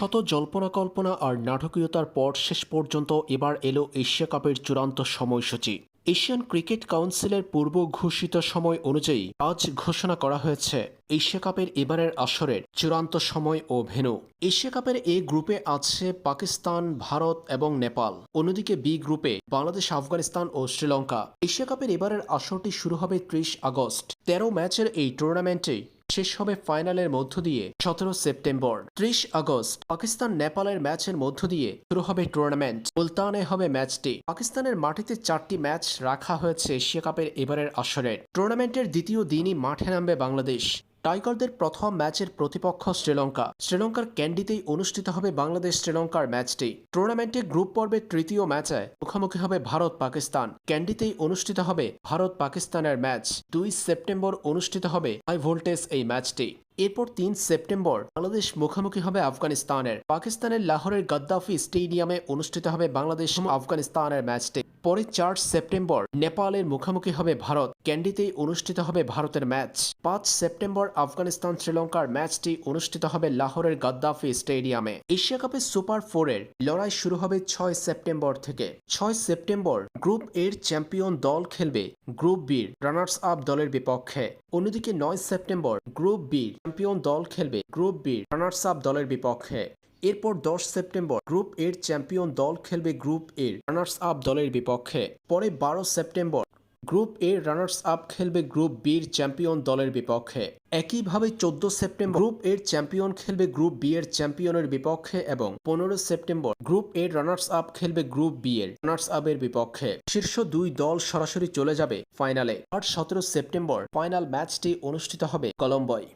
শত জল্পনা কল্পনা আর নাটকীয়তার পর শেষ পর্যন্ত এবার এলো এশিয়া কাপের চূড়ান্ত সময়সূচি। এশিয়ান ক্রিকেট কাউন্সিলের পূর্ব ঘোষিত সময় অনুযায়ী আজ ঘোষণা করা হয়েছে, এশিয়া কাপের এবারের আসরের চূড়ান্ত সময় ও ভেনু এশিয়া কাপের এ গ্রুপে আছে পাকিস্তান, ভারত এবং নেপাল। অন্যদিকে বি গ্রুপে বাংলাদেশ, আফগানিস্তান ও শ্রীলঙ্কা। এশিয়া কাপের এবারের আসরটি শুরু হবে ত্রিশ আগস্ট। তেরো ম্যাচের এই টুর্নামেন্টে শেষ হবে ফাইনালের মধ্য দিয়ে সতেরো সেপ্টেম্বর। ত্রিশ আগস্ট, পাকিস্তান নেপালের ম্যাচের মধ্য দিয়ে শুরু হবে টুর্নামেন্ট মুলতানে হবে ম্যাচটি। পাকিস্তানের মাটিতে চারটি ম্যাচ রাখা হয়েছে এশিয়া কাপের এবারের আসরের টুর্নামেন্টের দ্বিতীয় দিনই মাঠে নামবে বাংলাদেশ। টাইগারদের প্রথম ম্যাচের প্রতিপক্ষ শ্রীলঙ্কা। শ্রীলঙ্কার ক্যান্ডিতেই অনুষ্ঠিত হবে বাংলাদেশ শ্রীলঙ্কার ম্যাচটি। টুর্নামেন্টে গ্রুপ পর্বের তৃতীয় ম্যাচে মুখোমুখি হবে ভারত পাকিস্তান। ক্যান্ডিতেই অনুষ্ঠিত হবে ভারত পাকিস্তানের ম্যাচ। দুই সেপ্টেম্বর অনুষ্ঠিত হবে হাই ভোল্টেজ এই ম্যাচটি। এরপর তিন সেপ্টেম্বর বাংলাদেশ মুখোমুখি হবে আফগানিস্তানের। পাকিস্তানের লাহোরের গাদ্দাফি স্টেডিয়ামে অনুষ্ঠিত হবে বাংলাদেশ আফগানিস্তানের ম্যাচটি। পরে চার সেপ্টেম্বর নেপালের মুখোমুখি হবে ভারত। ক্যান্ডিতেই অনুষ্ঠিত হবে ভারতের ম্যাচ। পাঁচ সেপ্টেম্বর আফগানিস্তান শ্রীলঙ্কার ম্যাচটি অনুষ্ঠিত হবে লাহোরের গাদ্দাফি স্টেডিয়ামে। এশিয়া কাপের সুপার ফোরের লড়াই শুরু হবে ছয় সেপ্টেম্বর থেকে। ছয় সেপ্টেম্বর গ্রুপ এর চ্যাম্পিয়ন দল খেলবে গ্রুপ বির রানার্স আপ দলের বিপক্ষে। অন্যদিকে নয় সেপ্টেম্বর গ্রুপ বির চ্যাম্পিয়ন দল খেলবে গ্রুপ বির রানার্স আপ দলের বিপক্ষে। এরপর দশ সেপ্টেম্বর গ্রুপ এর চ্যাম্পিয়ন দল খেলবে গ্রুপ এর রানার্স আপ দলের বিপক্ষে। পরে বারো সেপ্টেম্বর গ্রুপ এর রানার্স আপ খেলবে গ্রুপ বির চ্যাম্পিয়ন দলের বিপক্ষে। একইভাবে চোদ্দ সেপ্টেম্বর গ্রুপ এর চ্যাম্পিয়ন খেলবে গ্রুপ বি এর চ্যাম্পিয়নের বিপক্ষে এবং পনেরো সেপ্টেম্বর গ্রুপ এর রানার্স আপ খেলবে গ্রুপ বি এর রানার্স আপের বিপক্ষে। শীর্ষ দুই দল সরাসরি চলে যাবে ফাইনালে। আর সতেরো সেপ্টেম্বর ফাইনাল ম্যাচটি অনুষ্ঠিত হবে কলম্বোয়।